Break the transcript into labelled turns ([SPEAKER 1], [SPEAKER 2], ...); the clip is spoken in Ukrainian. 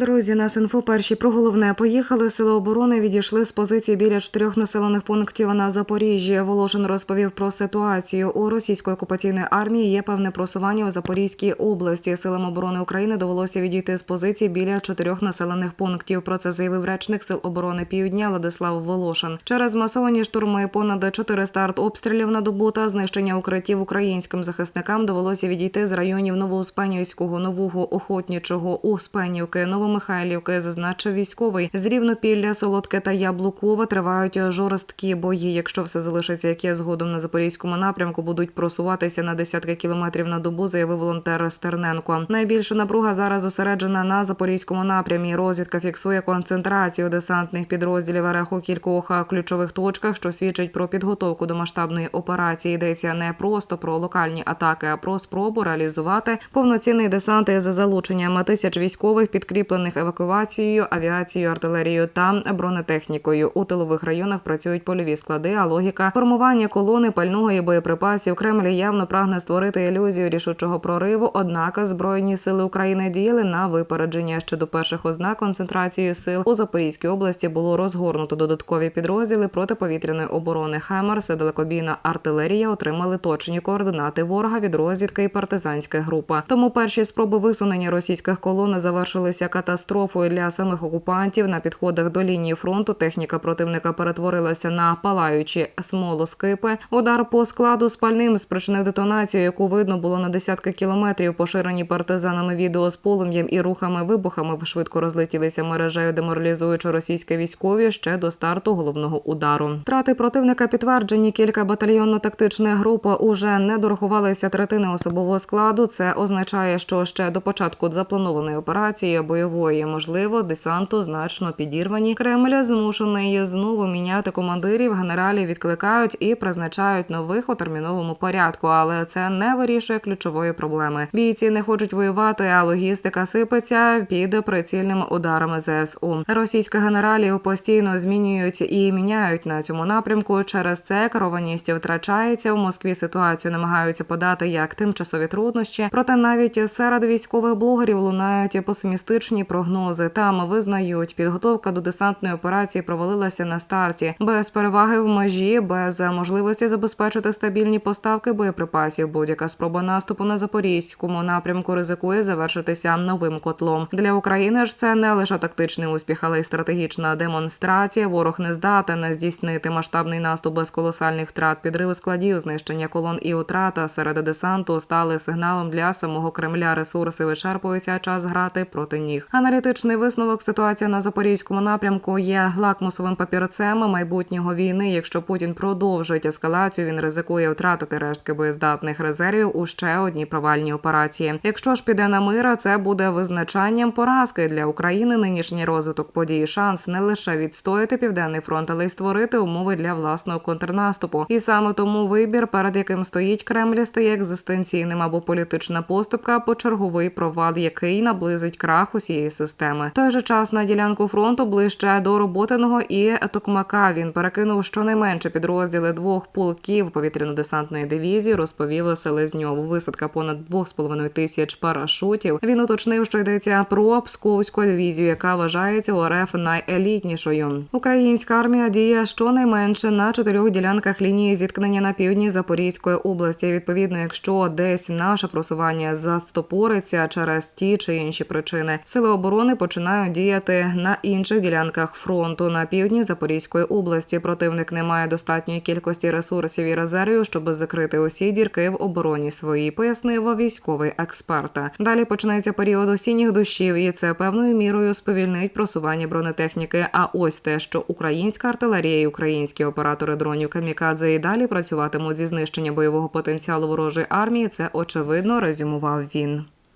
[SPEAKER 1] Друзі, нас інфо перші про головне поїхали. Сили оборони відійшли з позиції біля чотирьох населених пунктів на Запоріжжі. Волошин розповів про ситуацію у російської окупаційної армії. Є певне просування в Запорізькій області. Силам оборони України довелося відійти з позиції біля чотирьох населених пунктів. Про це заявив речник сил оборони Півдня Владислав Волошин. Через масовані штурми понад 400 артобстрілів на добу та знищення укриттів українським захисникам довелося відійти з районів Новоуспенівського, Нового Охотнічого, Успенівки, Новомихайлівки, зазначив військовий. З Рівнопілля, Солодке та Яблукова тривають жорсткі бої. Якщо все залишиться, як є згодом на запорізькому напрямку, будуть просуватися на десятки кілометрів на добу, заявив волонтер Стерненко. Найбільша напруга зараз зосереджена на запорізькому напрямі. Розвідка фіксує концентрацію десантних підрозділів РФ у кількох ключових точках, що свідчить про підготовку до масштабної операції. Йдеться не просто про локальні атаки, а про спробу реалізувати повноцінний десант із залученням тисяч військових, підкріплених евакуацією, авіацією, артилерією та бронетехнікою. У тилових районах працюють польові склади, а логіка формування колони пального і боєприпасів Кремль явно прагне створити ілюзію рішучого прориву. Однак збройні сили України діяли на випередження. Ще до перших ознак концентрації сил у Запорізькій області було розгорнуто додаткові підрозділи протиповітряної оборони Хемерс, далекобійна артилерія отримали точні координати ворога від розвідки і партизанська група. Тому перші спроби висунення російських колон завершилися катастрофою для самих окупантів. На підходах до лінії фронту техніка противника перетворилася на палаючі смолоскипи. Удар по складу спальним спричинив детонацію, яку видно було на десятки кілометрів. Поширені партизанами відео з полум'ям і рухами вибухами швидко розлетілися мережею, деморалізуючи російське військові ще до старту головного удару. Втрати противника підтверджені. Кілька батальйонно-тактичних груп уже не дорахувалися третини особового складу. Це означає, що ще до початку запланованої операції бойової можливо десанту значно підірвані. Кремль змушений знову міняти командирів. Генералів відкликають і призначають нових у терміновому порядку, але це не вирішує ключової проблеми. Бійці не хочуть воювати, а логістика сипеться під прицільними ударами ЗСУ. Російських генералів постійно змінюють і міняють на цьому напрямку. Через це керованість втрачається. У Москві ситуацію намагаються подати як тимчасові труднощі. Проте навіть серед військових блогерів лунають песимістичні прогнози. Там визнають, підготовка до десантної операції провалилася на старті без переваги в межі, без можливості забезпечити стабільні поставки боєприпасів. Будь-яка спроба наступу на запорізькому напрямку ризикує завершитися новим котлом. Для України ж це не лише тактичний успіх, але й стратегічна демонстрація. Ворог не здатен здійснити масштабний наступ без колосальних втрат, підрив складів, знищення колон і утрата серед десанту стали сигналом для самого Кремля. Ресурси вичерпуються, час грати проти них. Аналітичний висновок ситуація на запорізькому напрямку є лакмусовим папірцем майбутнього війни. Якщо Путін продовжить ескалацію, він ризикує втратити рештки боєздатних резервів у ще одній провальній операції. Якщо ж піде на мира, це буде визначанням поразки для України. Нинішній розвиток подій шанс не лише відстояти південний фронт, але й створити умови для власного контрнаступу. І саме тому вибір, перед яким стоїть Кремль, стає екзистенційним або політична поступка, або черговий провал, який наблизить крах усієї системи. В той же час на ділянку фронту ближче до роботиного і Токмака він перекинув щонайменше підрозділи двох полків повітряно-десантної дивізії. Розповів Селезньов. Висадка понад 2,5 тисяч парашутів. Він уточнив, що йдеться про Псковську дивізію, яка вважається у РФ найелітнішою. Українська армія діє щонайменше на чотирьох ділянках лінії зіткнення на півдні Запорізької області. Відповідно, якщо десь наше просування застопориться через ті чи інші причини, сили оборони починають діяти на інших ділянках фронту на півдні Запорізької області. Противник не має достатньої кількості ресурсів і резервів, щоб закрити усі дірки в обороні своїй, пояснив військовий експерт. Далі починається період осінніх дощів, і це певною мірою сповільнить просування бронетехніки. А ось те, що українська артилерія і українські оператори дронів камікадзе і далі працюватимуть зі знищення бойового потенціалу ворожої армії. Це очевидно резюмував він.